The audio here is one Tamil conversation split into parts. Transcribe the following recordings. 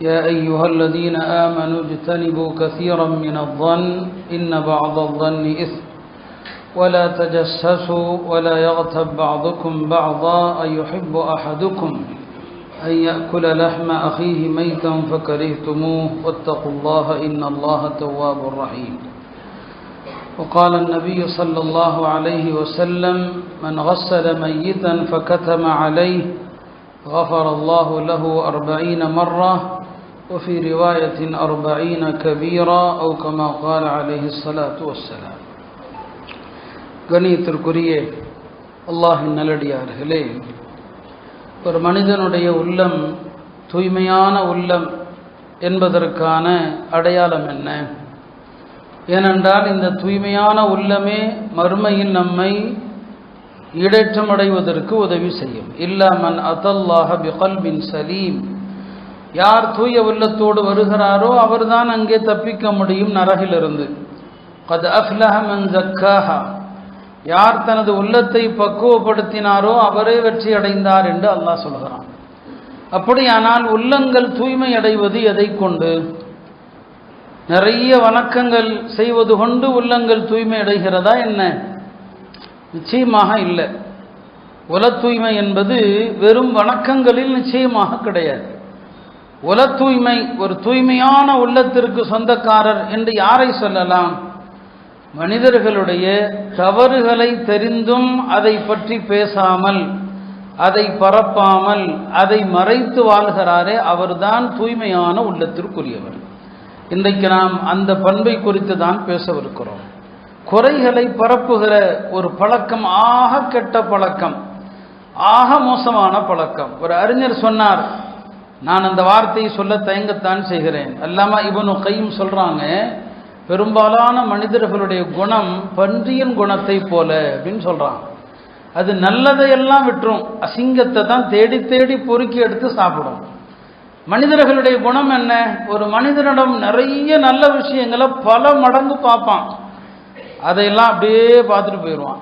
يا أيها الذين آمنوا اجتنبوا كثيرا من الظن إن بعض الظن إثم. ولا تجسسوا ولا يغتب بعضكم بعضا أيحب أحدكم أن يأكل لحم أخيه ميتا فكرهتموه واتقوا الله إن الله تواب رحيم. وقال النبي صلى الله عليه وسلم من غسل ميتا فكتم عليه غفر الله له أربعين مرة وفي رواية أربعين كبيرة أو كما قال عليه الصلاة والسلام கணியத்திற்குரிய அல்லாஹின் நல்லடியார்களே ஒரு மனிதனுடைய உள்ளம் தூய்மையான உள்ளம் என்பதற்கான அடையாளம் என்ன ஏனென்றால் இந்த தூய்மையான உள்ளமே மறுமையில் நம்மை ஈடேற்றம் அடைவதற்கு உதவி செய்யும் இல்லாமன் அதல்லாஹ பிகல்பின் சலீம் யார் தூய உள்ளத்தோடு வருகிறாரோ அவர்தான் அங்கே தப்பிக்க முடியும் நரகிலிருந்து. கத் அஃப்லஹ மன் ஜக்காஹா. யார் தனது உள்ளத்தை பக்குவப்படுத்தினாரோ அவரே வெற்றி அடைந்தார் என்று அல்லாஹ் சொல்கிறான். அப்படியானால் உள்ளங்கள் தூய்மை அடைவது எதை கொண்டு? நிறைய வணக்கங்கள் செய்வது கொண்டு உள்ளங்கள் தூய்மை அடைகிறதா என்ன? நிச்சயமாக இல்லை. உல தூய்மை என்பது வெறும் வணக்கங்களில் நிச்சயமாக கிடையாது. உல தூய்மை ஒரு தூய்மையான உள்ளத்திற்கு சொந்தக்காரர் என்று யாரை சொல்லலாம்? மனிதர்களுடைய தவறுகளை தெரிந்தும் அதை பற்றி பேசாமல் அதை பரப்பாமல் அதை மறைத்து வாழ்கிறாரே அவர்தான் தூய்மையான உள்ளத்திற்குரியவர். இன்றைக்கு நாம் அந்த பண்பை குறித்து தான் பேசவிருக்கிறோம். குறைகளை பரப்புகிற ஒரு பழக்கம் ஆக கெட்ட பழக்கம் ஆக மோசமான பழக்கம். ஒரு அறிஞர் சொன்னார் நான் அந்த வார்த்தையை சொல்ல தயங்கத்தான் செய்கிறேன். அல்லாம இவனு கையும் சொல்றாங்க பெரும்பாலான மனிதர்களுடைய குணம் பன்றியின் குணத்தை போல அப்படின்னு சொல்றான். அது நல்லதையெல்லாம் விட்டுரும். அசிங்கத்தை தான் தேடி தேடி பொறுக்கி எடுத்து சாப்பிடும். மனிதர்களுடைய குணம் என்ன? ஒரு மனிதனிடம் நிறைய நல்ல விஷயங்களை பல மடங்கு பார்ப்பான். அதையெல்லாம் அப்படியே பார்த்துட்டு போயிடுவான்.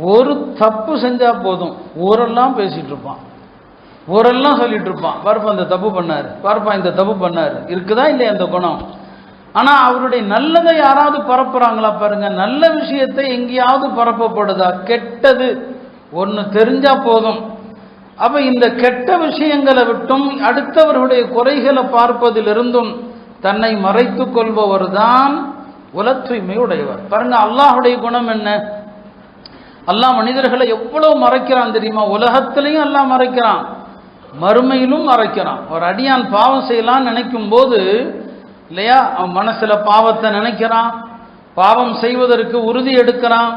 ஒரு தப்பு செஞ்சா போதும். ஊரெல்லாம் பேசிகிட்டு இருப்பான். ஓரெல்லாம் சொல்லிட்டு இருப்பான். பார்ப்பா இந்த தப்பு பண்ணார். பார்ப்பா இந்த தப்பு பண்ணார். இருக்குதா இல்லையா அந்த குணம்? ஆனால் அவருடைய நல்லதை யாராவது பரப்புறாங்களா பாருங்க. நல்ல விஷயத்தை எங்கேயாவது பரப்பப்படுதா? கெட்டது. ஒன்று தெரிஞ்சா போதும். அப்போ இந்த கெட்ட விஷயங்களை விட்டும் அடுத்தவர்களுடைய குறைகளை பார்ப்பதிலிருந்தும் தன்னை மறைத்து கொள்பவர் தான் உல தூய்மை உடையவர் பாருங்க அல்லாஹுடைய குணம் என்ன? அல்லாஹ் மனிதர்களை எவ்வளவு மறைக்கிறான் தெரியுமா? உலகத்திலையும் அல்லாஹ் மறைக்கிறான். மறுமையிலும் மறைக்கிறான். ஒரு அடியான் பாவம் செய்யலாம்னு நினைக்கும் போது இல்லையா? அவன் மனசுல பாவத்தை நினைக்கிறான். பாவம் செய்வதற்கு உறுதி எடுக்கிறான்.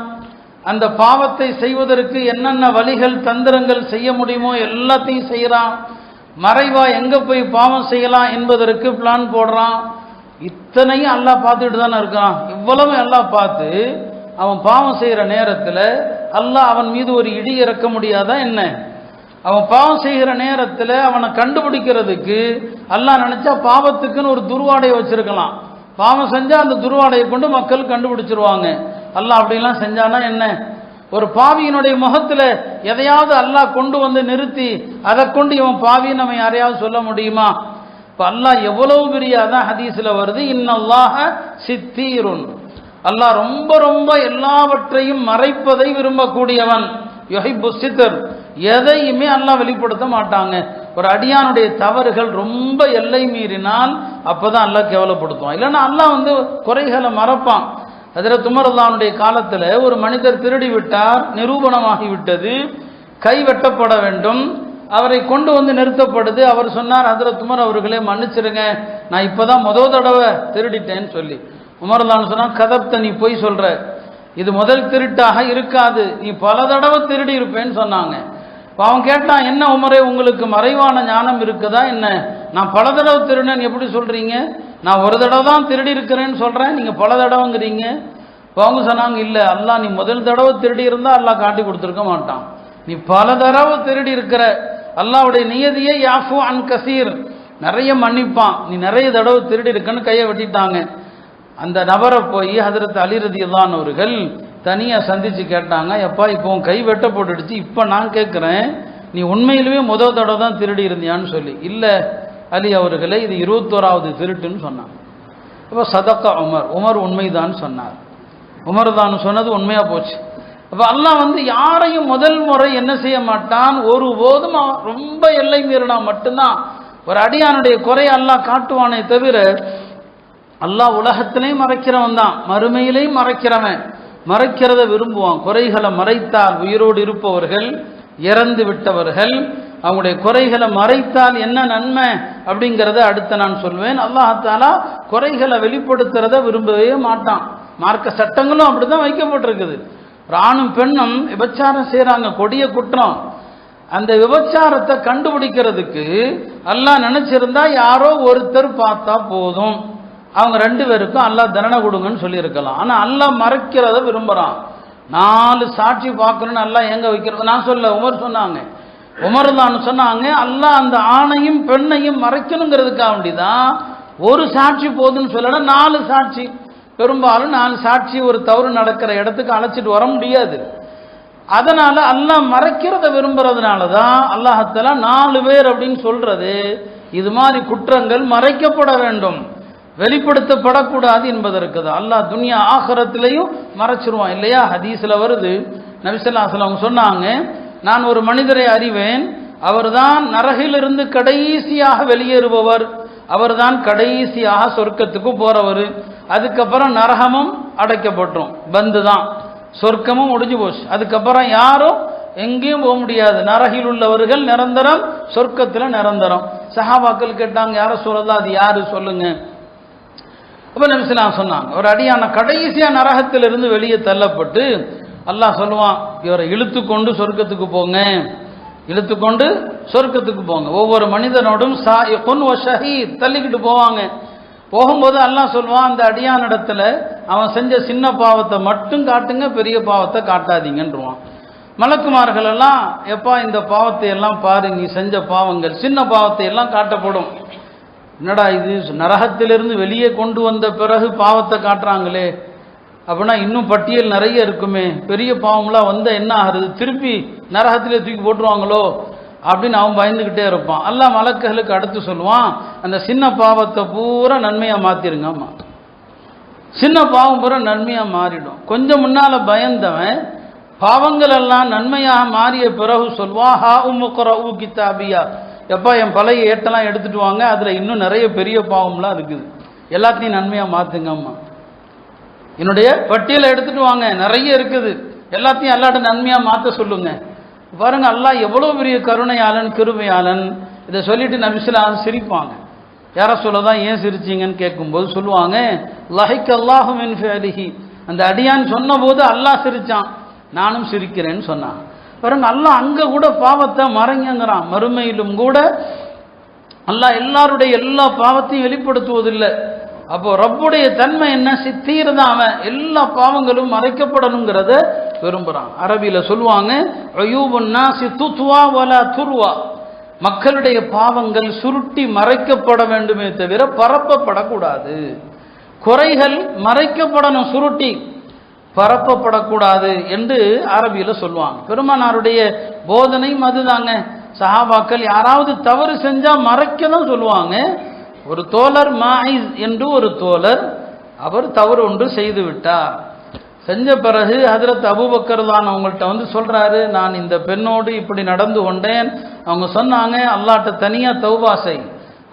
அந்த பாவத்தை செய்வதற்கு என்னென்ன வழிகள் தந்திரங்கள் செய்ய முடியுமோ எல்லாத்தையும் செய்கிறான். மறைவா எங்க போய் பாவம் செய்யலாம் என்பதற்கு பிளான் போடுறான். இத்தனையும் எல்லாம் பார்த்துட்டு தானே இருக்கான். இவ்வளவு எல்லாம் பார்த்து அவன் பாவம் செய்கிற நேரத்தில் அல்லாஹ் அவன் மீது ஒரு இடி இறக்க முடியாதா என்ன? அவன் பாவம் செய்கிற நேரத்தில் அவனை கண்டுபிடிக்கிறதுக்கு அல்லாஹ் நினச்சா பாவத்துக்குன்னு ஒரு துருவாடையை வச்சுருக்கலாம். பாவம் செஞ்சால் அந்த துருவாடையை கொண்டு மக்கள் கண்டுபிடிச்சிருவாங்க. அல்லாஹ் அப்படிலாம் செஞ்சானா என்ன? ஒரு பாவியினுடைய முகத்தில் எதையாவது அல்லாஹ் கொண்டு வந்து நிறுத்தி அதை கொண்டு இவன் பாவின்னு நம்ம யாரையாவது சொல்ல முடியுமா? இப்போ அல்லாஹ் எவ்வளவு பெரிய அதான் ஹதீஸில் வருது இன்னல்லாஹ சித்தீருன். அல்லாஹ் ரொம்ப ரொம்ப எல்லாவற்றையும் மறைப்பதை விரும்பக்கூடியவன். யொஹிபு சித்தர். எதையுமே அல்லாஹ் வெளிப்படுத்த மாட்டாங்க. ஒரு அடியானுடைய தவறுகள் ரொம்ப எல்லை மீறினால் அப்பதான் அல்லாஹ் கேவலப்படுத்துவான். இல்லைன்னா அல்லாஹ் வந்து குறைகளை மறப்பான். அதில் துமரல்லானுடைய காலத்தில் ஒரு மனிதர் திருடி விட்டார் நிரூபணமாகிவிட்டது கை வெட்டப்பட வேண்டும் அவரை கொண்டு வந்து நிறுத்தப்படுது. அவர் சொன்னார் அதில் துமர் அவர்களே மன்னிச்சிருங்க நான் இப்போதான் முதல் தடவை திருடிட்டேன்னு சொல்லி. உமர்லான்னு சொன்னால் கதப்த நீ போய் சொல்ற. இது முதல் திருட்டாக இருக்காது. நீ பல தடவை திருடி இருப்பேன்னு சொன்னாங்க. இப்போ அவன் கேட்டான் என்ன உமரே உங்களுக்கு மறைவான ஞானம் இருக்குதா? என்ன? நான் பல தடவை திருடினேன் எப்படி சொல்கிறீங்க நான் ஒரு தடவை தான் திருடி இருக்கிறேன்னு சொல்கிறேன் நீங்கள் பல தடவைங்கிறீங்க. இப்போ அவங்க சொன்னாங்க இல்லை அல்லாஹ் நீ முதல் தடவை திருடி இருந்தால் அல்லா காட்டி கொடுத்துருக்க மாட்டான். நீ பல தடவை திருடி இருக்கிற அல்லாவுடைய நியதியை யாஃபு அன் கசீர். நிறைய மன்னிப்பான். நீ நிறைய தடவை திருடி இருக்கன்னு கையை வெட்டிட்டாங்க. அந்த நபரை போய் ஹதரத் அலிரதி அவர்கள் தனியாக சந்தித்து கேட்டாங்க எப்பா இப்போ உன் கை வெட்ட போட்டுடுச்சு இப்போ நான் கேட்குறேன் நீ உண்மையிலுமே முதல் தடவை தான் திருடி இருந்தியான்னு சொல்லி. இல்லை அலி அவர்களே இது இருபத்தோராவது திருட்டுன்னு சொன்னாங்க. இப்போ சதக்கா உமர் உமர் உண்மைதான் சொன்னார். உமர் தான் சொன்னது உண்மையாக போச்சு. அப்போ அல்லாஹ் வந்து யாரையும் முதல் முறை என்ன செய்ய மாட்டான்? ஒருபோதும் போதும் ரொம்ப எல்லை மீறினா மட்டும்தான். ஒரு அடியானுடைய குறையை அல்லாஹ் காட்டுவானே தவிர அல்லாஹ் உலகத்திலையும் மறைக்கிறவன் தான் மறுமையிலையும் மறைக்கிறவன். மறைக்கிறத விரும்புவான். குறைகளை மறைத்தால் உயிரோடு இருப்பவர்கள் இறந்து விட்டவர்கள். அவங்களுடைய குறைகளை மறைத்தால் என்ன நன்மை அப்படிங்கிறத அடுத்து நான் சொல்வேன். அல்லாஹாலா குறைகளை வெளிப்படுத்துறத விரும்பவே மாட்டான். மார்க்க சட்டங்களும் அப்படிதான் வைக்கப்பட்டிருக்குது. ஒரு ஆணும் பெண்ணும் விபச்சாரம் செய்கிறாங்க கொடிய குற்றம். அந்த விபச்சாரத்தை கண்டுபிடிக்கிறதுக்கு அல்லாஹ் நினைச்சிருந்தா யாரோ ஒருத்தர் பார்த்தா போதும். அவங்க ரெண்டு பேருக்கும் அல்லாஹ் தண்டனை கொடுங்கன்னு சொல்லியிருக்கலாம். ஆனால் அல்லாஹ் மறைக்கிறத விரும்புகிறான் நாலு சாட்சி பார்க்கணும்னு அல்லாஹ் எங்கே வைக்கிறது? நான் சொல்ல உமர் சொன்னாங்க. உமர் தான் சொன்னாங்க அல்லாஹ் அந்த ஆணையும் பெண்ணையும் மறைக்கணுங்கிறதுக்காக வேண்டிதான். ஒரு சாட்சி போதுன்னு சொல்லணும் நாலு சாட்சி. பெரும்பாலும் நாலு சாட்சி ஒரு தவறு நடக்கிற இடத்துக்கு அழைச்சிட்டு வர முடியாது. அதனால் அல்லாஹ் மறைக்கிறத விரும்புறதுனால தான் அல்லாஹத்தலா நாலு பேர் அப்படின்னு சொல்கிறது இது மாதிரி குற்றங்கள் மறைக்கப்பட வேண்டும். வெளிப்படுத்தப்படக்கூடாது என்பதற்கு தான். அல்லாஹ் துனியா ஆகரத்திலையும் மறைச்சிருவான் இல்லையா? ஹதீஸில் வருது. நபிசல்லாசல் அவங்க சொன்னாங்க நான் ஒரு மனிதரை அறிவேன். அவர்தான் நரகிலிருந்து கடைசியாக வெளியேறுபவர். அவர்தான் கடைசியாக சொர்க்கத்துக்கு போறவர். அதுக்கப்புறம் நரகமும் அடைக்கப்பட்டோம் பந்து தான். சொர்க்கமும் முடிஞ்சு போச்சு. அதுக்கப்புறம் யாரும் எங்கேயும் போக முடியாது. நரகில் உள்ளவர்கள் நிரந்தரம் சொர்க்கத்தில் நிரந்தரம். சஹாபாக்கள் கேட்டாங்க யாரை சொல்லலாம் அது யாரு? சொல்லுங்க. அப்போ நபிஸ்லாம் சொன்னாங்க. ஒரு அடியான கடைசியாக நரகத்திலிருந்து வெளியே தள்ளப்பட்டு அல்லாஹ் சொல்லுவான் இவரை இழுத்து கொண்டு சொர்க்கத்துக்கு போங்க. இழுத்து கொண்டு சொர்க்கத்துக்கு போங்க. ஒவ்வொரு மனிதனோடும் சா பொன் ஓ ஷஹீத் தள்ளிக்கிட்டு போவாங்க. போகும்போது அல்லாஹ் சொல்லுவான் அந்த அடியான இடத்துல அவன் செஞ்ச சின்ன பாவத்தை மட்டும் காட்டுங்க பெரிய பாவத்தை காட்டாதீங்கன்றுவான். மலக்குமார்கள் எல்லாம் எப்பா இந்த பாவத்தை எல்லாம் பாரு நீ செஞ்ச பாவங்கள் சின்ன பாவத்தை எல்லாம் காட்டப்படும். என்னடா இது? நரகத்திலிருந்து வெளியே கொண்டு வந்த பிறகு பாவத்தை காட்டுறாங்களே. அப்படின்னா இன்னும் பட்டியல் நிறைய இருக்குமே. பெரிய பாவம்லாம் வந்தால் என்ன ஆகுறது? திருப்பி நரகத்திலே தூக்கி போட்டுருவாங்களோ? அப்படின்னு அவன் பயந்துக்கிட்டே இருப்பான். எல்லாம் மலக்குகளுக்கு அடுத்து சொல்லுவான் அந்த சின்ன பாவத்தை பூரா நன்மையாக மாற்றிருங்கம்மா சின்ன பாவம் பூரா நன்மையாக மாறிடும். கொஞ்சம் முன்னால் பயந்தவன் பாவங்கள் எல்லாம் நன்மையாக மாறிய பிறகு சொல்வான் ஹா உமுக்குற ஊ கித்தாபியா எப்பா என் பழைய ஏட்டெல்லாம் எடுத்துட்டு வாங்க அதில் இன்னும் நிறைய பெரிய பாவம்லாம் இருக்குது. எல்லாத்தையும் நன்மையாக மாற்றுங்க அம்மா என்னுடைய பட்டியலை எடுத்துட்டு வாங்க நிறைய இருக்குது. எல்லாத்தையும் அல்லாட்ட நன்மையாக மாற்ற சொல்லுங்க. பாருங்க அல்லாஹ் எவ்வளோ பெரிய கருணையாளன் கிருமையாளன் இதை சொல்லிட்டு நபிசுலாம் சிரிப்பாங்க. யார சொல்லதான் ஏன் சிரிச்சீங்கன்னு கேட்கும்போது சொல்லுவாங்க லஹிக் அல்லாஹுமின் ஃபேலிஹி. அந்த அடியான் சொன்னபோது அல்லாஹ் சிரிச்சான். நானும் சிரிக்கிறேன்னு சொன்னான். பாருங்க அல்லாஹ் அங்க கூட பாவத்தை மறைங்கிறான் மறுமையிலும் கூட அல்லாஹ் எல்லாருடைய எல்லா பாவத்தையும் வெளிப்படுத்துவதில்லை. அப்போ ரப்புடைய தன்மை என்ன? சித்தீர்தான் அவன். எல்லா பாவங்களும் மறைக்கப்படணுங்கிறத விரும்புகிறான் அரபியில் சொல்லுவாங்க அயூபுன்னா சித்துவா வலா துருவா. மக்களுடைய பாவங்கள் சுருட்டி மறைக்கப்பட வேண்டுமே தவிர பரப்பப்படக்கூடாது. குறைகள் மறைக்கப்படணும் சுருட்டி. பரப்பப்படக்கூடாது என்று அரபியில் சொல்லுவாங்க. பெருமானாருடைய போதனையும் அதுதாங்க. சஹாபாக்கள் யாராவது தவறு செஞ்சா மறைக்க தான் சொல்லுவாங்க. ஒரு தோழர் மாயிஸ் என்று ஒரு தோழர் அவர் தவறு ஒன்று செய்து விட்டார். செஞ்ச பிறகு ஹதரத் அபுபக்கர் தான் அவங்கள்ட்ட வந்து சொல்றாரு நான் இந்த பெண்ணோடு இப்படி நடந்து கொண்டேன். அவங்க சொன்னாங்க அல்லாட்ட தனியா தௌபாசை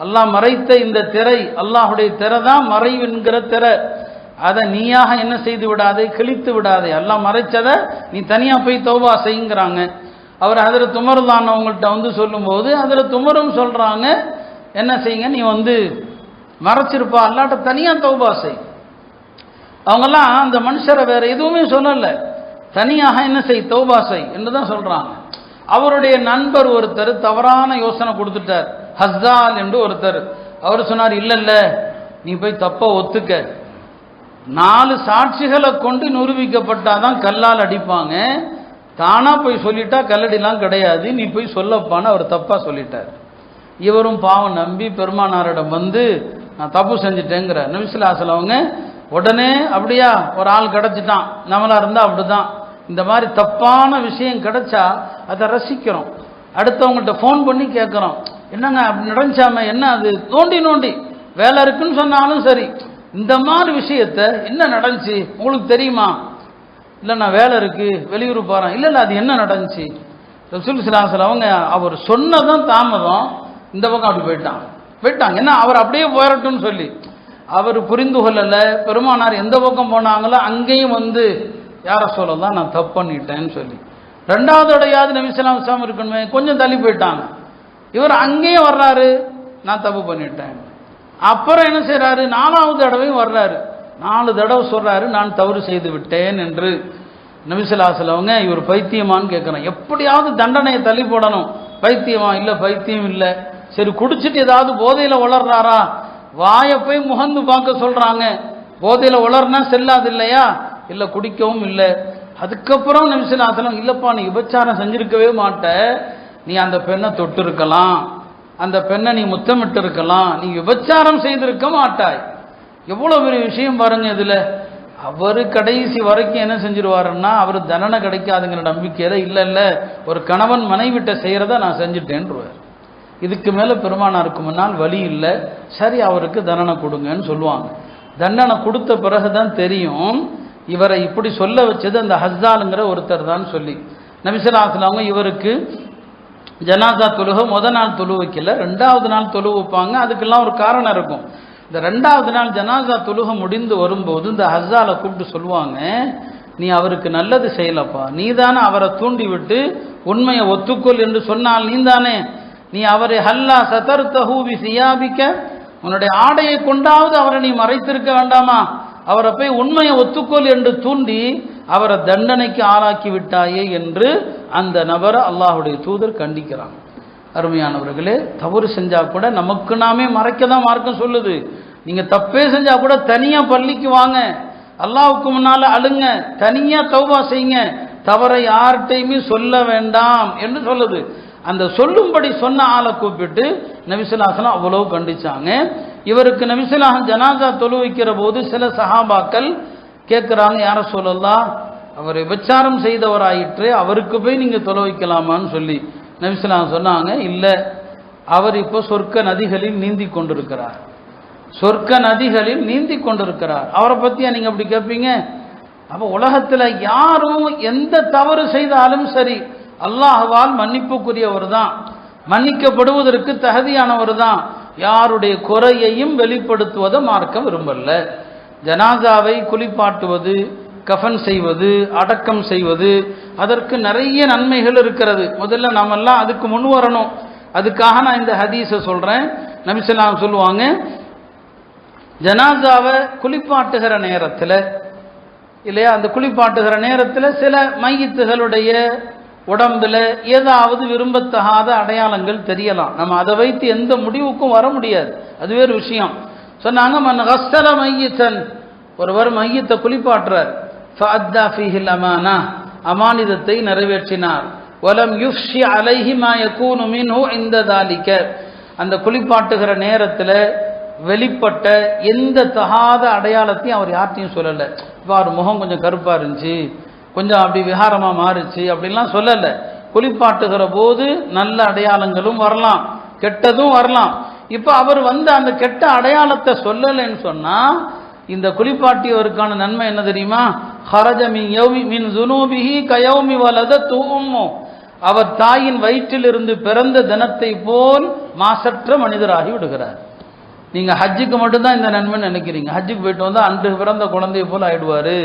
அல்லாஹ் மறைத்த இந்த திரை அல்லாஹுடைய திரை தான் மறைவுங்கிற திரை. அதை நீயாக என்ன செய்து விடாதே கிழித்து விடாதே. எல்லாம் மறைச்சதை நீ தனியாக போய் தௌபா செய்யுங்கிறாங்க. அவர் அதில் துமர்தான் அவங்கள்ட்ட வந்து சொல்லும்போது அதில் துமரும் சொல்கிறாங்க என்ன செய்யுங்க நீ வந்து மறைச்சிருப்பா அல்லாட்ட தனியாக தௌபா செய். அவங்கெல்லாம் அந்த மனுஷரை வேறு எதுவுமே சொல்லலை. தனியாக என்ன செய் தௌபா செய் என்று தான் சொல்கிறாங்க அவருடைய நண்பர் ஒருத்தர் தவறான யோசனை கொடுத்துட்டார். ஹஸ்தால் என்று ஒருத்தர். அவர் சொன்னார் இல்லை இல்லை நீ போய் தப்ப ஒத்துக்க. நாலு சாட்சிகளை கொண்டு நிரூபிக்கப்பட்டாதான் கல்லால் அடிப்பாங்க. தானா போய் சொல்லிட்டா கல்லடிலாம் கிடையாது. நீ போய் சொல்லப்பான்னு அவர் தப்பா சொல்லிட்டார். இவரும் பாவம் நம்பி பெருமானாரிடம் வந்து நான் தப்பு செஞ்சுட்டேங்கிற. நபிசுலாசல் அவங்க உடனே அப்படியா? ஒரு ஆள் கிடச்சிட்டான். நம்மளா இருந்தா அப்படிதான். இந்த மாதிரி தப்பான விஷயம் கிடைச்சா அதை ரசிக்கிறோம். அடுத்தவங்கள்ட்ட ஃபோன் பண்ணி கேட்குறோம். என்னங்க அப்படி நடந்துச்சாம? என்ன அது? தோண்டி நோண்டி வேலை இருக்குன்னு சொன்னாலும் சரி. இந்த மாதிரி விஷயத்த என்ன நடந்துச்சு? உங்களுக்கு தெரியுமா? இல்லை நான் வேலை இருக்குது வெளியூர் போகிறேன் இல்லை இல்லை அது என்ன நடந்துச்சு? ரசூல் சிலாசல் அவங்க அவர் சொன்னதும் தாமதம். இந்த பக்கம் அப்படி போயிட்டான். போயிட்டாங்க. என்ன அவர் அப்படியே போயிடட்டும்னு சொல்லி. அவர் புரிந்து கொள்ளலை. பெருமானார் எந்த பக்கம் போனாங்களோ அங்கேயும் வந்து யார சொல்லலாம் நான் தப்பு பண்ணிட்டேன்னு சொல்லி. ரெண்டாவது உடையாவது நபிசலாம் இஸ்லாம் இருக்கணுமே கொஞ்சம் தள்ளி போயிட்டாங்க. இவர் அங்கேயும் வர்றாரு நான் தப்பு பண்ணிட்டேன். அப்புறம் என்ன செய்கிறாரு நாலாவது தடவையும் வர்றாரு. நாலு தடவை சொல்கிறாரு நான் தவறு செய்து விட்டேன் என்று. நபிசலாசல் இவர் பைத்தியமான்னு கேட்குறேன் எப்படியாவது தண்டனையை தள்ளி போடணும். பைத்தியமா? இல்லை பைத்தியம் இல்லை. சரி குடிச்சிட்டு ஏதாவது போதையில் வளர்றாரா? வாயை போய் முகந்து பார்க்க சொல்கிறாங்க போதையில் வளர்னா செல்லாது இல்லையா? இல்லை குடிக்கவும் இல்லை. அதுக்கப்புறம் நபிசலாசலம் இல்லைப்பா நீ விபச்சாரம் செஞ்சிருக்கவே மாட்ட. நீ அந்த பெண்ணை தொட்டு இருக்கலாம் அந்த பெண்ணை நீ முத்தமிட்டு இருக்கலாம் நீ விபச்சாரம் செய்திருக்க மாட்டாய். எவ்வளோ பெரிய விஷயம் பாருங்க இதில். அவர் கடைசி வரைக்கும் என்ன செஞ்சிருவாருன்னா அவர் தண்டனை கிடைக்காதுங்கிற நம்பிக்கையில இல்லை இல்லை ஒரு கணவன் மனைவிட்ட செய்கிறத நான் செஞ்சுட்டேன்ருவார் இதுக்கு மேல பெருமானாருக்கு முன்னால் வழி இல்லை. சரி அவருக்கு தண்டனை கொடுங்கன்னு சொல்லுவாங்க. தண்டனை கொடுத்த பிறகு தான் தெரியும். இவரை இப்படி சொல்ல வச்சது அந்த ஹஸ்தாலுங்கிற ஒருத்தர் தான் சொல்லி. நபிசலாசல் அவங்க இவருக்கு ஜனாசா தொழுக முத நாள் தொழு வைக்கல ரெண்டாவது நாள் தொழு வைப்பாங்க. அதுக்கெல்லாம் ஒரு காரணம் இருக்கும். இந்த ரெண்டாவது நாள் ஜனாசா தொழுக முடிந்து வரும்போது இந்த ஹஸ்ஸால கூப்பிட்டு சொல்லுவாங்க நீ அவருக்கு நல்லது செய்யலப்பா. நீ தானே அவரை தூண்டி விட்டு உண்மையை ஒத்துக்கொள் என்று சொன்னால் நீ தானே நீ அவரை ஹல்லா சதர் தஹூபி சியாபிக்க. உன்னுடைய ஆடையை கொண்டாவது அவரை நீ மறைத்திருக்க வேண்டாமா? அவரை போய் உண்மையை ஒத்துக்கொள் என்று தூண்டி அவரை தண்டனைக்கு ஆளாக்கி விட்டாயே என்று அந்த நபரை அல்லாஹுடைய தூதர் கண்டிக்கிறாங்க அருமையானவர்களே தவறு செஞ்சா கூட நமக்கு நாமே மறைக்க தான் மார்க்கம் சொல்லுது. நீங்க தப்பே செஞ்சா கூட தனியா பள்ளிக்கு வாங்க. அல்லாவுக்கு முன்னால அழுங்க. தனியா தௌபா செய்யுங்க. தவறை யார்கிட்டையுமே சொல்ல வேண்டாம் என்று சொல்லுது. அந்த சொல்லும்படி சொன்ன ஆளை கூப்பிட்டு நபிசுல்லாசலம் அவ்வளவு கண்டிச்சாங்க. இவருக்கு நபிசுல்லாஹன் ஜனாசா தொழு வைக்கிற போது சில சஹாபாக்கள் கேட்குறான்னு யார சொல்லலாம் அவர் விபச்சாரம் செய்தவராயிற்று அவருக்கு போய் நீங்கள் தொலை வைக்கலாமான்னு சொல்லி. நபிசுல்லாம் சொன்னாங்க இல்லை அவர் இப்போ சொர்க்க நதிகளில் நீந்தி கொண்டிருக்கிறார். சொர்க்க நதிகளில் நீந்தி கொண்டிருக்கிறார். அவரை பற்றியா நீங்கள் அப்படி கேட்பீங்க அப்போ உலகத்தில் யாரும் எந்த தவறு செய்தாலும் சரி அல்லாஹவால் மன்னிப்புக்குரியவர் தான். மன்னிக்கப்படுவதற்கு தகுதியானவர் தான். யாருடைய குறையையும் வெளிப்படுத்துவதை மார்க்க விரும்பல. ஜனாசாவை குளிப்பாட்டுவது கஃன் செய்வது அடக்கம் செய்வது அதற்கு நிறைய நன்மைகள் இருக்கிறது. முதல்ல நாமெல்லாம் அதுக்கு முன் வரணும். அதுக்காக நான் இந்த ஹதீஸை சொல்கிறேன் நபிசல்லாம் சொல்லுவாங்க ஜனாசாவை குளிப்பாட்டுகிற நேரத்தில் இல்லையா அந்த குளிப்பாட்டுகிற நேரத்தில் சில மையத்துகளுடைய உடம்புல ஏதாவது விரும்பத்தகாத அடையாளங்கள் தெரியலாம். நம்ம அதை வைத்து எந்த முடிவுக்கும் வர முடியாது. அது வேறு விஷயம். சொன்னாங்க மன் மையத்தன். ஒருவர் மையத்தை குளிப்பாட்டுறார். ஃபஅத்தா ஃபீஹில் அமானா. அமானிதத்தை நிறைவேற்றினார். வலம் யுஃப்ஷி அலைஹி மா மின்ஹு இந்த தாலிக்க அந்த குளிப்பாட்டுகிற நேரத்தில் வெளிப்பட்ட எந்த தகாத அடையாளத்தையும் அவர் யார்ட்டையும் சொல்லலை. இப்போ அவர் முகம் கொஞ்சம் கருப்பாக இருந்துச்சு. கொஞ்சம் அப்படி விகாரமாக மாறுச்சு. அப்படின்லாம் சொல்லலை. குளிப்பாட்டுகிற போது நல்ல அடையாளங்களும் வரலாம். கெட்டதும் வரலாம். இப்போ அவர் வந்து அந்த கெட்ட அடையாளத்தை சொல்லலைன்னு சொன்னால் இந்த குளிப்பாட்டியவருக்கான நன்மை என்ன தெரியுமா? ஹரஜ மின் யௌமி மின் ஜுனூபிஹி கயௌமி வலத தூமோ அவர் தாயின் வயிற்றிலிருந்து பிறந்த தினத்தை போல் மாசற்ற மனிதராகி விடுகிறார். நீங்கள் ஹஜ்ஜுக்கு மட்டும்தான் இந்த நன்மை நினைக்கிறீங்க. ஹஜ்ஜுக்கு போயிட்டு வந்தால் அன்று பிறந்த குழந்தையை போல் ஆயிடுவார்.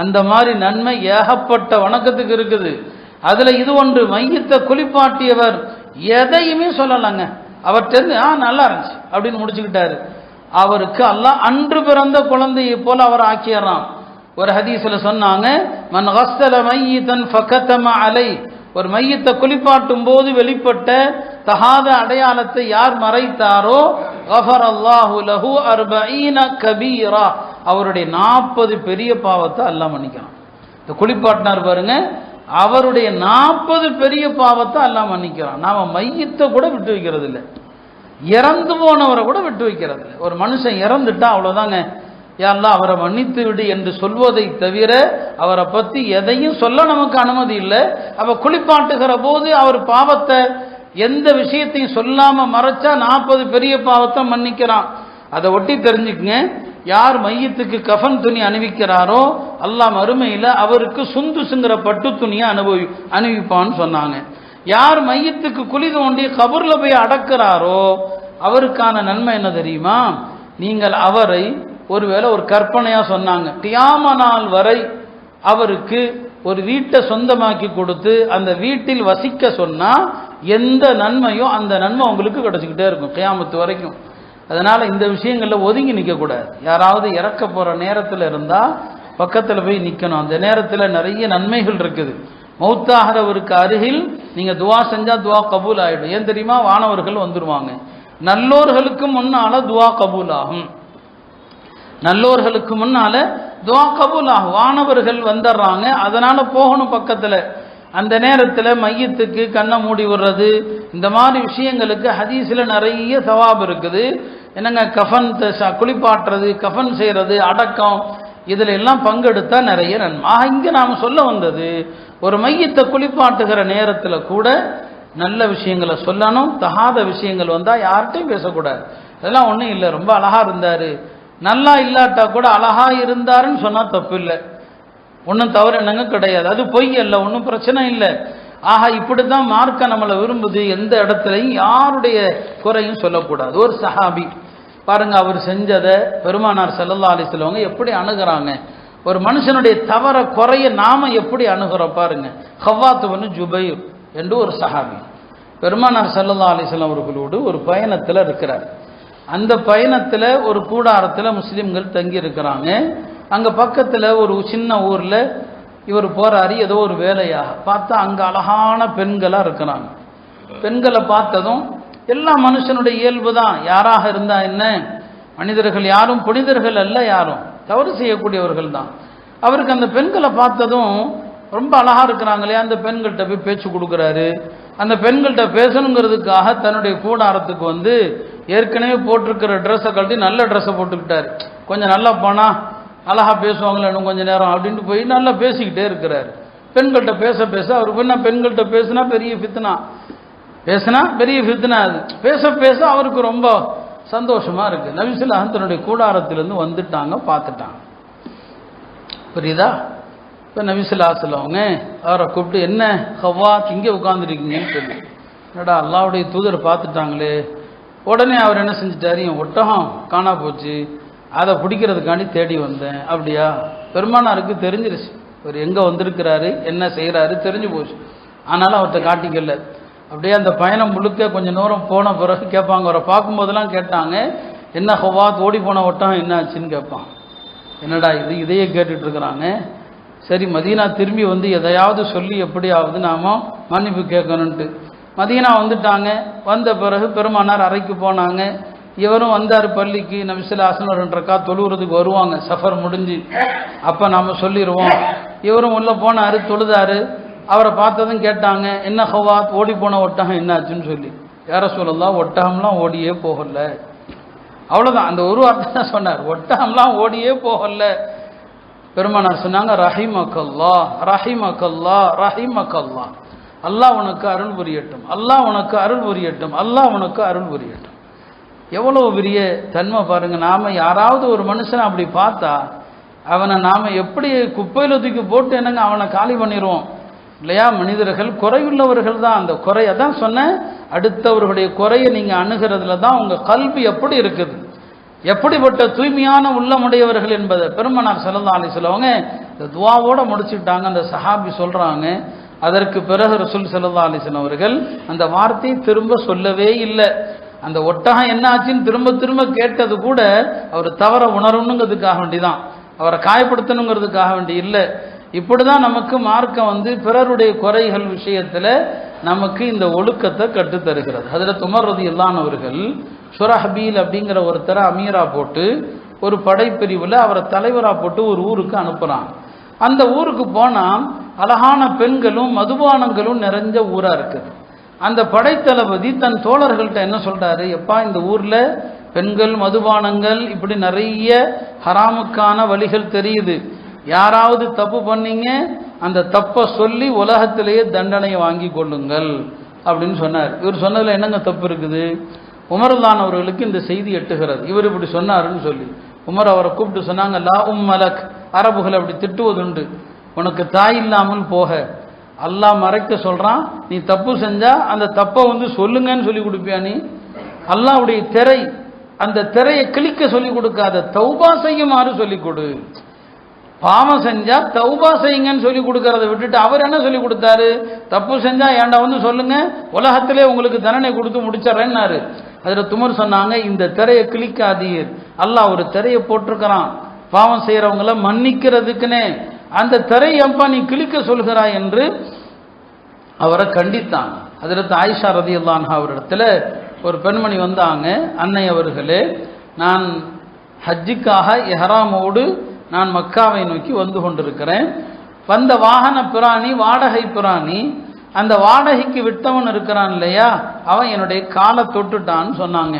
அந்த மாதிரி நன்மை ஏகப்பட்ட வணக்கத்துக்கு இருக்குது. அதில் இது ஒன்று மையத்தை குளிப்பாட்டியவர் எதையுமே சொல்லலாங்க. அவர்கிட்ட ஆ நல்லா இருந்துச்சு அப்படின்னு முடிச்சுக்கிட்டாரு. அவருக்கு அல்லாஹ் அன்று பிறந்த குழந்தையை போல அவர் ஆக்கிடுறான் ஒரு ஹதீஸில் சொன்னாங்க மன் கஸ்ஸல மையிதன் அலை. ஒரு மையத்தை குளிப்பாட்டும் போது வெளிப்பட்ட தகாத அடையாளத்தை யார் மறைத்தாரோ கஃபர் அல்லாஹு லஹு அர்பீன கபீரா. அவருடைய நாற்பது பெரிய பாவத்தை அல்லாஹ் மன்னிக்கிறான். இந்த குளிப்பாட்டினார் பாருங்க அவருடைய நாற்பது பெரிய பாவத்தை எல்லாம் மன்னிக்கிறான். நாம் மையத்தை கூட விட்டு வைக்கிறது இல்லை இறந்து போனவரை கூட விட்டு வைக்கிறது இல்லை ஒரு மனுஷன் இறந்துட்டா அவ்வளோதாங்க யாரெல்லாம் அவரை மன்னித்து விடு என்று சொல்வதை தவிர அவரை பற்றி எதையும் சொல்ல நமக்கு அனுமதி இல்லை. அவர் குளிப்பாட்டுகிற போது அவர் பாவத்தை எந்த விஷயத்தையும் சொல்லாமல் மறைச்சா நாற்பது பெரிய பாவத்தை மன்னிக்கிறான். அதை ஒட்டி தெரிஞ்சுக்குங்க. யார் மையத்துக்கு கஃன் துணி அணிவிக்கிறாரோ அல்லாஹ் மறுமையில் அவருக்கு சுந்துசுங்கிற பட்டு துணியை அனுபவி அணிவிப்பான்னு சொன்னாங்க. யார் மையத்துக்கு குழி தோண்டி கபூரில் போய் அடக்கிறாரோ அவருக்கான நன்மை என்ன தெரியுமா? நீங்கள் அவரை ஒருவேளை ஒரு கற்பனையாக சொன்னாங்க. கியாம நாள் வரை அவருக்கு ஒரு வீட்டை சொந்தமாக்கி கொடுத்து அந்த வீட்டில் வசிக்க சொன்னால் எந்த நன்மையும் அந்த நன்மை உங்களுக்கு கிடச்சிக்கிட்டே இருக்கும் கியாமத்து வரைக்கும். அதனால இந்த விஷயங்கள்ல ஒதுங்கி நிற்க கூடாது யாராவது இறக்க போற நேரத்தில் இருந்தா பக்கத்தில் போய் நிற்கணும் அந்த நேரத்தில் நிறைய நன்மைகள் இருக்குது. மௌத்தாகிறவருக்கு அருகில் நீங்க துவா செஞ்சா துவா கபூல் ஆயிடும் ஏன் தெரியுமா? வானவர்கள் வந்துருவாங்க. நல்லோர்களுக்கு முன்னால துவா கபூல் ஆகும் நல்லோர்களுக்கு முன்னால துவா கபூல் ஆகும் வானவர்கள் வந்துடுறாங்க. அதனால போகணும் பக்கத்துல. அந்த நேரத்தில் மையத்துக்கு கண்ணை மூடி விடுறது இந்த மாதிரி விஷயங்களுக்கு ஹதீஸில் நிறைய சவாப் இருக்குது. என்னங்க கஃபன் ச- குளிப்பாட்டுறது கஃபன் செய்கிறது அடக்கம் இதில் எல்லாம் பங்கெடுத்தா நிறைய நன்மை. ஆக நாம் சொல்ல வந்தது ஒரு மையத்தை குளிப்பாட்டுகிற நேரத்தில் கூட நல்ல விஷயங்களை சொல்லணும் தகாத விஷயங்கள் வந்தால் யார்கிட்டையும் பேசக்கூடாது. அதெல்லாம் ஒன்றும் இல்லை ரொம்ப அழகாக இருந்தார். நல்லா இல்லாட்டா கூட அழகாக இருந்தாருன்னு சொன்னால் தப்பு இல்லை ஒன்றும் தவறு என்னங்க கிடையாது. அது பொய் அல்ல ஒன்றும் பிரச்சனை இல்லை. ஆஹா இப்படித்தான் மார்க்க நம்மளை விரும்புது எந்த இடத்துலையும் யாருடைய குறையும் சொல்லக்கூடாது. ஒரு சஹாபி பாருங்க அவர் செஞ்சதை பெருமானார் ஸல்லல்லாஹு அலைஹி எப்படி அணுகிறாங்க? ஒரு மனுஷனுடைய தவற குறைய நாம எப்படி அணுகிறோம் பாருங்க. ஹவ்வாத்துவனு ஜுபைர் என்று ஒரு சஹாபி பெருமானார் செல்லல்லா அலிஸ்லாம் அவர்களோடு ஒரு பயணத்தில் இருக்கிறார். அந்த பயணத்தில் ஒரு கூடாரத்தில் முஸ்லீம்கள் தங்கி இருக்கிறாங்க அங்கே பக்கத்தில் ஒரு சின்ன ஊரில் இவர் போகிறாரு ஏதோ ஒரு வேலையாக. பார்த்தா அங்கே அழகான பெண்களாக இருக்கிறாங்க. பெண்களை பார்த்ததும் எல்லா மனுஷனுடைய இயல்பு தான் யாராக இருந்தா என்ன? மனிதர்கள் யாரும் புனிதர்கள் அல்ல யாரும். தவறு செய்யக்கூடியவர்கள் தான் அவருக்கு அந்த பெண்களை பார்த்ததும் ரொம்ப அழகாக இருக்கிறாங்களே அந்த பெண்கள்கிட்ட போய் பேச்சு கொடுக்குறாரு. அந்த பெண்கள்கிட்ட பேசணுங்கிறதுக்காக தன்னுடைய கூடாரத்துக்கு வந்து ஏற்கனவே போட்டிருக்கிற ட்ரெஸ்ஸை கழட்டி நல்ல ட்ரெஸ்ஸை போட்டுக்கிட்டார். கொஞ்சம் நல்லா போனால் அழகா பேசுவாங்களே இன்னும் கொஞ்சம் நேரம் அப்படின்ட்டு போய் நல்லா பேசிக்கிட்டே இருக்கிறார். பெண்கள்கிட்ட பேச பேச அவர் என்ன பெண்கள்கிட்ட பேசினா பெரிய ஃபித்னா. பேசினா பெரிய ஃபித்னா அது. பேச பேச அவருக்கு ரொம்ப சந்தோஷமா இருக்குது நபிசுல்லாஹன் தன்னுடைய கூடாரத்திலேருந்து வந்துட்டாங்க பார்த்துட்டாங்க. புரியுதா? இப்போ நவிசிலாசில் அவங்க அவரை கூப்பிட்டு என்ன ஹவ்வா இங்கே உட்காந்துருக்கீங்கன்னு சொல்லி. என்னடா அல்லாவுடைய தூதர் பார்த்துட்டாங்களே. உடனே அவர் என்ன செஞ்சிட்டாரு? என் ஒட்டகம் காணா போச்சு. அதை பிடிக்கிறதுக்காண்டி தேடி வந்தேன். அப்படியா? பெருமானாருக்கு தெரிஞ்சிருச்சு. இவர் எங்கே வந்திருக்கிறாரு என்ன செய்கிறாரு தெரிஞ்சு போச்சு. ஆனாலும் அவர்கிட்ட காட்டிக்கல. அப்படியே அந்த பயணம் முழுக்க கொஞ்சம் நேரம் போன பிறகு கேட்பாங்க. அவரை பார்க்கும்போதெல்லாம் கேட்டாங்க என்ன ஹவாத் ஓடி போன ஒட்டம் என்ன ஆச்சுன்னு கேட்பான். என்னடா இது? இதையே கேட்டுட்டு இருக்கிறாங்க. சரி மதீனா திரும்பி வந்து எதையாவது சொல்லி எப்படியாவது நாம மன்னிப்பு கேட்கணுன்ட்டு மதீனா வந்துட்டாங்க. வந்த பிறகு பெருமானார் அறைக்கு போனாங்க. இவரும் வந்தார் பள்ளிக்கு நபிசுல்லா ஆசனம் ரெண்டு தொழுகிறதுக்கு வருவாங்க. சஃபர் முடிஞ்சு. அப்போ நாம் சொல்லிடுவோம் இவரும் உள்ளே போனார் தொழுதாரு. அவரை பார்த்ததும் கேட்டாங்க என்ன ஹவாத்? ஓடி போன ஒட்டகம் என்னாச்சுன்னு சொல்லி. யார சொல்லலாம் ஒட்டகம்லாம் ஓடியே போகல. அவ்வளோதான் அந்த ஒரு வார்த்தை தான் சொன்னார். ஒட்டகம்லாம் ஓடியே போகல. பெருமானார் சொன்னாங்க ரஹிமக்கல்லா ரஹிமக்கல்லா ரஹிமக்கல்லா அல்லாஹ் உனக்கு அருள் புரியட்டும். அல்லாஹ் உனக்கு அருள் புரியட்டும். அல்லாஹ் உனக்கு அருள் புரியட்டும். எவ்வளோ பெரிய தன்மை பாருங்கள் நாம யாராவது ஒரு மனுஷனை அப்படி பார்த்தா அவனை நாம் எப்படி குப்பையில் தூக்கி போட்டு என்னங்க அவனை காலி பண்ணிடுவோம் இல்லையா? மனிதர்கள் குறையுள்ளவர்கள் தான். அந்த குறையை தான் சொன்னேன். அடுத்தவர்களுடைய குறையை நீங்கள் அணுகிறதுல தான் உங்கள் கல்வி எப்படி இருக்குது? எப்படிப்பட்ட தூய்மையான உள்ளமுடையவர்கள் என்பதை பெருமனார் செல்லல்லா அலி சொல்லுவாங்க இந்த துவாவோட முடிச்சுட்டாங்க. அந்த சஹாபி சொல்கிறாங்க அதற்கு பிறகு ரசூல் செல்லல்லா அலிஸ்லாம் அவர்கள் அந்த வார்த்தையை திரும்ப சொல்லவே இல்லை. அந்த ஒட்டகம் என்ன ஆச்சுன்னு திரும்ப திரும்ப கேட்டது கூட அவர் தவற உணரணுங்கிறதுக்காக வேண்டிதான். அவரை காயப்படுத்தணுங்கிறதுக்காக வேண்டி இல்லை. இப்படிதான் நமக்கு மார்க்கம் வந்து பிறருடைய குறைகள் விஷயத்துல நமக்கு இந்த ஒழுக்கத்தை கற்றுத்தருகிறது. அதில் துமர்றது இல்லாதவர்கள் சுரஹபீல் அப்படிங்கிற ஒருத்தரை அமீரா போட்டு ஒரு படைப்பிரிவில் அவரை தலைவராக போட்டு ஒரு ஊருக்கு அனுப்புகிறாங்க அந்த ஊருக்கு போனால் அழகான பெண்களும் மதுபானங்களும் நிறைஞ்ச ஊராக இருக்குது. அந்த படைத்தளபதி தன் தோழர்கள்ட்ட என்ன சொல்றாரு? எப்பா இந்த ஊர்ல பெண்கள் மதுபானங்கள் இப்படி நிறைய ஹராமுக்கான வழிகள் தெரியுது. யாராவது தப்பு பண்ணீங்க அந்த தப்பை சொல்லி உலகத்திலேயே தண்டனை வாங்கி கொள்ளுங்கள் அப்படின்னு சொன்னார். இவர் சொன்னதில் என்னங்க தப்பு இருக்குது? உமர்தான் அவர்களுக்கு இந்த செய்தி எட்டுகிறது. இவர் இப்படி சொன்னாருன்னு சொல்லி. உமர் அவரை கூப்பிட்டு சொன்னாங்க லா உம் மலக் அரபுகள் அப்படி திட்டுவதுண்டு. உனக்கு தாய் இல்லாமல் போக. அல்லாஹ் மறைக்க சொல்கிறான் நீ தப்பு செஞ்சால் அந்த தப்பை வந்து சொல்லுங்கன்னு சொல்லி கொடுப்பியா நீ? அல்லாவுடைய திரை அந்த திரையை கிழிக்க சொல்லி கொடுக்காத தௌபா செய்யுமாறு சொல்லி கொடு. பாவம் செஞ்சால் தௌபா செய்யுங்கன்னு சொல்லி கொடுக்கறத விட்டுட்டு அவர் என்ன சொல்லி கொடுத்தாரு? தப்பு செஞ்சால் ஏன்டா வந்து சொல்லுங்க? உலகத்திலே உங்களுக்கு தண்டனை கொடுத்து முடிச்சிடறேன்னாரு. அதில் துமர் சொன்னாங்க இந்த திரையை கிழிக்காதீர். அல்லாஹ் ஒரு திரையை போட்டிருக்கிறான். பாவம் செய்கிறவங்கள மன்னிக்கிறதுக்குன்னே அந்த திரை எப்பா நீ கிழிக்க சொல்கிறாய் என்று அவரை கண்டித்தாங்க அதில் ஆயிஷா ரதி அல்லான்ஹா அவரிடத்துல ஒரு பெண்மணி வந்தாங்க அன்னை அவர்களே நான் ஹஜ்ஜுக்காக எஹராமோடு நான் மக்காவை நோக்கி வந்து கொண்டிருக்கிறேன். வந்த வாகன பிராணி வாடகை பிராணி அந்த வாடகைக்கு விட்டவன் இருக்கிறான் இல்லையா? அவன் என்னுடைய காலை தொட்டுட்டான்னு சொன்னாங்க.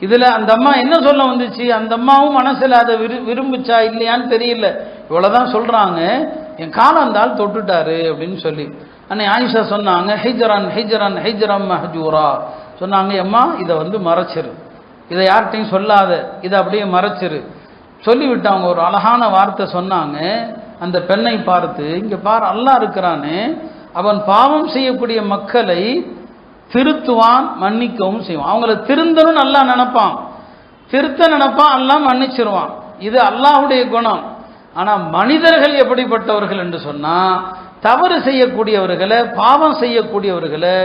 இதில் அந்த அம்மா என்ன சொல்ல வந்துச்சு? அந்த அம்மாவும் மனசில் அதை விரு விரும்புச்சா இல்லையான்னு தெரியல. இவ்வளோதான் சொல்கிறாங்க என் காலம் அந்த ஆள் தொட்டுட்டாரு அப்படின்னு சொல்லி. அன்னை ஆயிஷா சொன்னாங்க ஹைஜரான் ஹைஜரான் ஹைஜரம் மஹஜூரா. சொன்னாங்க அம்மா இதை வந்து மறைச்சிரு. இதை யார்கிட்டையும் சொல்லாத. இதை அப்படியே மறைச்சிரு. சொல்லிவிட்டாங்க ஒரு அழகான வார்த்தை சொன்னாங்க. அந்த பெண்ணை பார்த்து இங்கே பார் அல்லாஹ் இருக்கிறானே. அவன் பாவம் செய்யக்கூடிய மக்களை திருத்துவான் மன்னிக்கவும் செய்வான். அவங்கள திருந்தணும் நல்லா நினைப்பான். திருத்த நினைப்பான் எல்லாம் மன்னிச்சிருவான். இது அல்லாஹுடைய குணம். ஆனால் மனிதர்கள் எப்படிப்பட்டவர்கள் என்று சொன்னால் தவறு செய்யக்கூடியவர்களை பாவம் செய்யக்கூடியவர்களை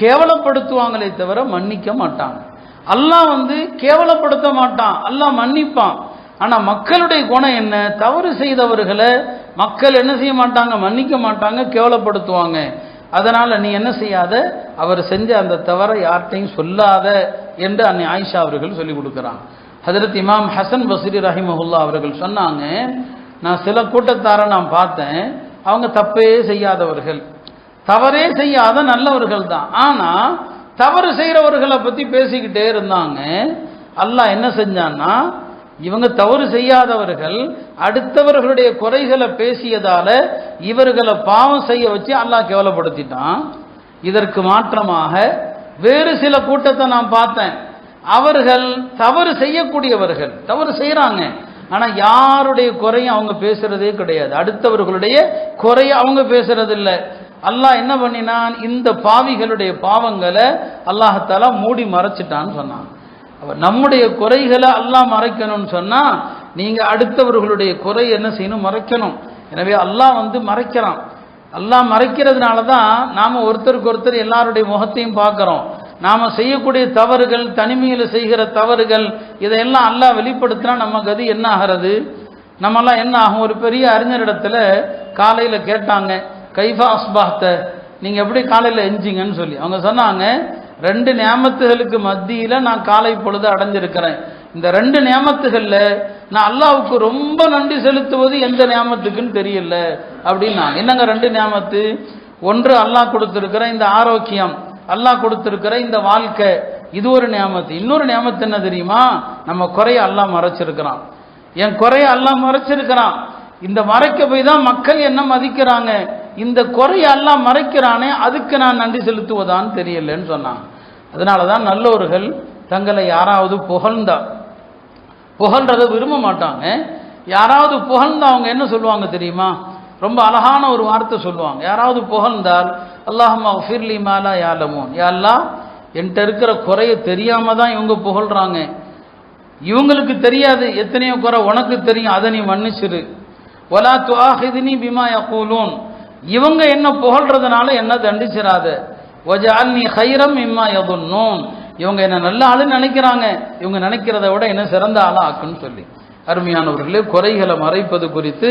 கேவலப்படுத்துவாங்களே தவிர மன்னிக்க மாட்டாங்க. அல்லாஹ் வந்து கேவலப்படுத்த மாட்டான். அல்லாஹ் மன்னிப்பான். ஆனால் மக்களுடைய குணம் என்ன? தவறு செய்தவர்களை மக்கள் என்ன செய்ய மாட்டாங்க? மன்னிக்க மாட்டாங்க கேவலப்படுத்துவாங்க. அதனால் நீ என்ன செய்யாத? அவர் செஞ்ச அந்த தவறை யார்கிட்டையும் சொல்லாத என்று அன்னை ஆயிஷா அவர்கள் சொல்லிக் கொடுக்குறாங்க ஹதரத் இமாம் ஹசன் பசிரி ரஹிமஹுல்லா அவர்கள் சொன்னாங்க நான் சில கூட்டத்தாரை நான் பார்த்தேன் அவங்க தப்பே செய்யாதவர்கள். தவறே செய்யாத நல்லவர்கள் தான். ஆனால் தவறு செய்கிறவர்களை பற்றி பேசிக்கிட்டே இருந்தாங்க. அல்லாஹ் என்ன செஞ்சான்னா இவங்க தவறு செய்யாதவர்கள் அடுத்தவர்களுடைய குறைகளை பேசியதால இவர்களை பாவம் செய்ய வச்சு அல்லாஹ் கேவலப்படுத்திட்டான். இதற்கு மாற்றமாக வேறு சில கூட்டத்தை நான் பார்த்தேன். அவர்கள் தவறு செய்யக்கூடியவர்கள் தவறு செய்யறாங்க ஆனா யாருடைய குறையும் அவங்க பேசுறதே கிடையாது. அடுத்தவர்களுடைய குறைய அவங்க பேசுறது இல்லை அல்லாஹ் என்ன பண்ணினான்? இந்த பாவிகளுடைய பாவங்களை அல்லாஹால மூடி மறைச்சிட்டான்னு சொன்னான். நம்முடைய குறைகளை அல்லாஹ் மறைக்கணும்னு சொன்னால் நீங்கள் அடுத்தவர்களுடைய குறை என்ன செய்யணும்? மறைக்கணும். எனவே அல்லாஹ் வந்து மறைக்கிறான். அல்லாஹ் மறைக்கிறதுனால தான் நாம் ஒருத்தருக்கு ஒருத்தர் எல்லாருடைய முகத்தையும் பார்க்குறோம். நாம் செய்யக்கூடிய தவறுகள் தனிமையில் செய்கிற தவறுகள் இதையெல்லாம் அல்லாஹ் வெளிப்படுத்தினா நம்ம கதி என்ன ஆகிறது? நம்மெல்லாம் என்ன ஆகும்? ஒரு பெரிய அறிஞரிடத்துல காலையில் கேட்டாங்க கைஃபா அஸ்பாஹத்தை நீங்கள் எப்படி காலையில் எஞ்சிங்கன்னு சொல்லி. அவங்க சொன்னாங்க ரெண்டு நியமத்துகளுக்கு மத்தியில் நான் காலை பொழுது அடைஞ்சிருக்கிறேன். இந்த ரெண்டு நியமத்துகளில் நான் அல்லாவுக்கு ரொம்ப நன்றி செலுத்துவது எந்த நியமத்துக்குன்னு தெரியல. அப்படின்னா என்னங்க ரெண்டு நியமத்து? ஒன்று அல்லாஹ் கொடுத்துருக்கிற இந்த ஆரோக்கியம் அல்லாஹ் கொடுத்துருக்கிற இந்த வாழ்க்கை. இது ஒரு நியமத்து. இன்னொரு நியமத்து என்ன தெரியுமா? நம்ம குறைய அல்லாஹ் மறைச்சிருக்கிறான். என் குறைய அல்லாஹ் மறைச்சிருக்கிறான். இந்த மறைக்க போய் தான் மக்கள் என்ன மதிக்கிறாங்க? இந்த குறையை எல்லாம் மறைக்கிறானே அதுக்கு நான் நன்றி செலுத்துவதான்னு தெரியலன்னு சொன்னாங்க. அதனால தான் நல்லவர்கள் தங்களை யாராவது புகழ்ந்தா புகழ்றதை விரும்ப மாட்டாங்க. யாராவது புகழ்ந்தா அவங்க என்ன சொல்லுவாங்க தெரியுமா? ரொம்ப அழகான ஒரு வார்த்தை சொல்லுவாங்க. யாராவது புகழ்ந்தால் அல்லாஹம்மா ஃபிர்லி மாலா யாலமோன் யாரெல்லாம் என்கிட்ட இருக்கிற குறைய தெரியாம தான் இவங்க புகழ்றாங்க. இவங்களுக்கு தெரியாது எத்தனையோ குறை உனக்கு தெரியும் அதை நீ மன்னிச்சிரு. ஒலா துவாஹிதினி பிமா யகூலூன். இவங்க என்ன புகழ்றதுனால என்ன தண்டிச்சிடாத? ஒஜால் நீ ஹைரம் இம்மா எதுன்னும் இவங்க என்ன நல்ல ஆளுன்னு நினைக்கிறாங்க. இவங்க நினைக்கிறத விட என்ன சிறந்த ஆளா ஆக்குன்னு சொல்லி. அருமையானவர்களே குறைகளை மறைப்பது குறித்து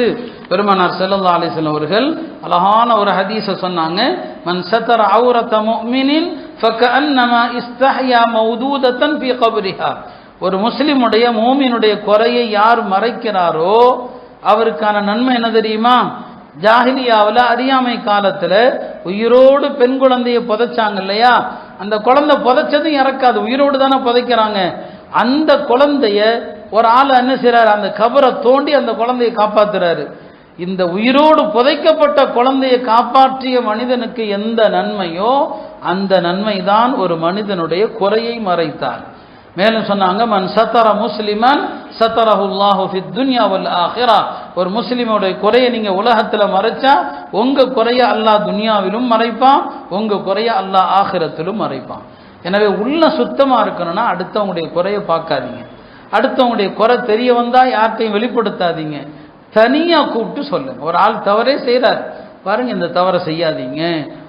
பெருமானார் செல்லல்லா அலிசன் அவர்கள் அழகான ஒரு ஹதீஸை சொன்னாங்க. மன் சத்தர் அவுரத்த முஃமினின் ஒரு முஸ்லிமுடைய மோமினுடைய குறையை யார் மறைக்கிறாரோ அவருக்கான நன்மை என்ன தெரியுமா? ஜாகிலியாவில் அறியாமை காலத்தில் உயிரோடு பெண் குழந்தையை புதைச்சாங்க இல்லையா? அந்த குழந்தை புதைச்சதும் இறக்காது. உயிரோடு தானே புதைக்கிறாங்க. அந்த குழந்தைய ஒரு ஆள் என்ன செய்கிறாரு அந்த கபரை தோண்டி அந்த குழந்தையை காப்பாற்றுறாரு இந்த உயிரோடு புதைக்கப்பட்ட குழந்தையை காப்பாற்றிய மனிதனுக்கு எந்த நன்மையோ அந்த நன்மைதான் ஒரு மனிதனுடைய குறையை மறைத்தார். மேலும் சொன்னாங்க மன் சத்தர முஸ்லிமன் சத்தரஹுல்லாஹு ஃபித் துன்யா வல் ஆஹிரா. ஒரு முஸ்லிமோட குறையை நீங்கள் உலகத்தில் மறைச்சா உங்கள் குறைய அல்லாஹ் துன்யாவிலும் மறைப்பான் உங்கள் குறைய அல்லாஹ் ஆகிரத்திலும் மறைப்பான். எனவே உள்ள சுத்தமாக இருக்கணும்னா அடுத்தவங்களுடைய குறையை பார்க்காதீங்க. அடுத்தவங்களுடைய குறை தெரிய வந்தால் யார்கிட்டையும் வெளிப்படுத்தாதீங்க. தனியாக கூப்பிட்டு சொல்லுங்கள் ஒரு ஆள் தவறே செய்கிறார் பாருங்கள் இந்த தவறை செய்யாதீங்க.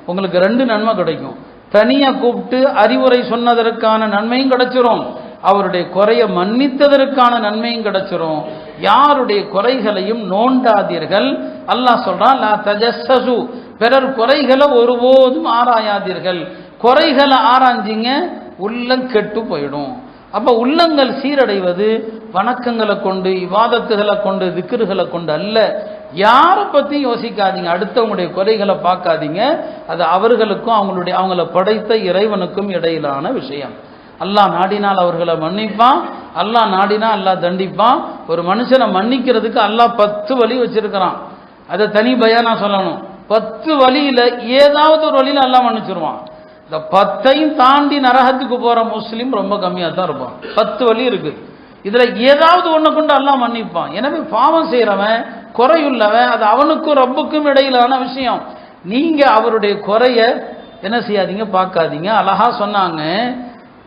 உங்களுக்கு ரெண்டு நன்மை கிடைக்கும். தனியா கூப்பிட்டு அறிவுரை சொன்னதற்கான நன்மையும் கிடைச்சிரும். அவருடைய குறைய மன்னித்ததற்கான நன்மையும் கிடைச்சிரும். யாருடைய குறைகளையும் நோண்டாதீர்கள். அல்லாஹ் சொல்றான் லா தஜஸ்ஸசு. பிறர் குறைகளை ஒருபோதும் ஆராயாதீர்கள். குறைகளை ஆராய்ஞ்சிங்க உள்ளம் கெட்டு போயிடும். அப்ப உள்ளங்கள் சீரடைவது வணக்கங்களை கொண்டு இவாதத்துகளை கொண்டு திக்ருகளை கொண்டு அல்ல. யாரை பற்றியும் யோசிக்காதீங்க. அடுத்தவங்களுடைய குறைகளை பார்க்காதீங்க. அது அவர்களுக்கும் அவங்களுடைய அவங்கள படைத்த இறைவனுக்கும் இடையிலான விஷயம். அல்லாஹ் நாடினால் அவர்களை மன்னிப்பான். அல்லாஹ் நாடினா அல்லாஹ் தண்டிப்பான். ஒரு மனுஷனை மன்னிக்கிறதுக்கு அல்லாஹ் பத்து வழி வச்சிருக்கிறான். அதை தனி பயானா சொல்லணும். பத்து வழியில் ஏதாவது ஒரு வழியில் எல்லாம் மன்னிச்சிருவான். இந்த பத்தையும் தாண்டி நரகத்துக்கு போகிற முஸ்லீம் ரொம்ப கம்மியாக தான் இருப்பான். பத்து வழி இருக்குது இதில் ஏதாவது ஒன்று கொண்டு அல்லா மன்னிப்பான். எனவே பாவம் செய்கிறவன் குறையுள்ளவன் அது அவனுக்கும் ரப்புக்கும் இடையிலான விஷயம். நீங்க அவருடைய குறைய என்ன செய்யாதீங்க பார்க்காதீங்க. அழகா சொன்னாங்க.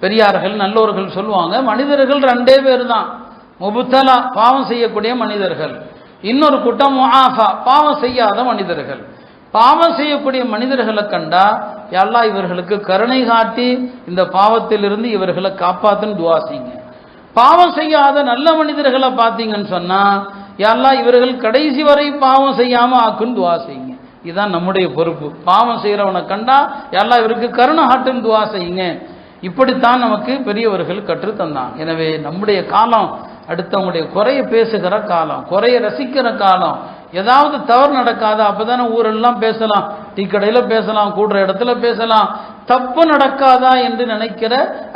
பெரியார்கள் நல்லோர்கள் சொல்லுவாங்க மனிதர்கள் ரெண்டே பேர் தான் முபுத்தலா பாவம் செய்யக்கூடிய மனிதர்கள். இன்னொரு கூட்டம் முஆஃபா பாவம் செய்யாத மனிதர்கள். பாவம் செய்யக்கூடிய மனிதர்களை கண்டா எல்லாம் இவர்களுக்கு கருணை காட்டி இந்த பாவத்திலிருந்து இவர்களை காப்பாத்துன்னு துவாசிங்க பாவம் செய்யாத நல்ல மனிதர்களை பார்த்தீங்கன்னு சொன்னா யாரெல்லாம் இவர்கள் கடைசி வரை பாவம் செய்யாமல் ஆக்குன்னு துவா செய்யுங்க. இதுதான் நம்முடைய பொறுப்பு. பாவம் செய்கிறவனை கண்டா யாரெல்லாம் இவருக்கு கருணை ஆட்டுன்னு துவா செய்யுங்க. இப்படித்தான் நமக்கு பெரியவர்கள் கற்றுத்தந்தாங்க எனவே நம்முடைய காலம் அடுத்தவங்களுடைய குறைய பேசுகிற காலம் குறைய ரசிக்கிற காலம் ஏதாவது தவறு நடக்காத அப்போதானே ஊரெல்லாம் பேசலாம். டீ கடையில் பேசலாம் கூடுற இடத்துல பேசலாம். தப்பு நடக்காதா என்று நினைக்கிற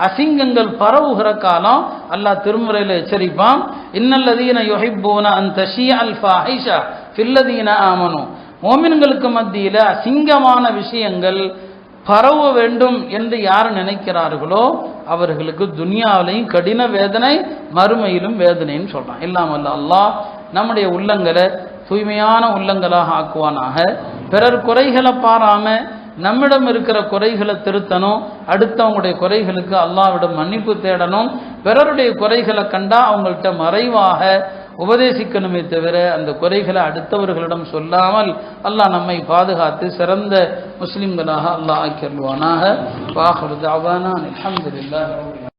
அசிங்கங்கள் பரவுகிற காலம் அல்லாஹ் திருமுறையில் எச்சரிப்பான். இன்னல்லதீன யுஹிப்பூன அந்த ஷீ அல்ஃபா ஐஷா ஃபில்லதீன ஆமனு. மோமின்களுக்கு மத்தியில் அசிங்கமான விஷயங்கள் பரவ வேண்டும் என்று யார் நினைக்கிறார்களோ அவர்களுக்கு துனியாவிலையும் கடின வேதனை மறுமையிலும் வேதனைன்னு சொல்கிறான் இல்லாமல் அல்லாஹ் நம்முடைய உள்ளங்களை தூய்மையான உள்ளங்களாக ஆக்குவானாக. பிறர் குறைகளை பாராமல் நம்மிடம் இருக்கிற குறைகளை திருத்தணும் அடுத்தவங்களுடைய குறைகளுக்கு அல்லாவிடம் மன்னிப்பு தேடணும். பிறருடைய குறைகளை கண்டா அவங்கள்ட்ட மறைவாக உபதேசிக்கணுமே தவிர அந்த குறைகளை அடுத்தவர்களிடம் சொல்லாமல் அல்லாஹ் நம்மை பாதுகாத்து சிறந்த முஸ்லிம்களாக அல்லாஹ் ஆக்கிடுவானாக வாஹர் தாவானா.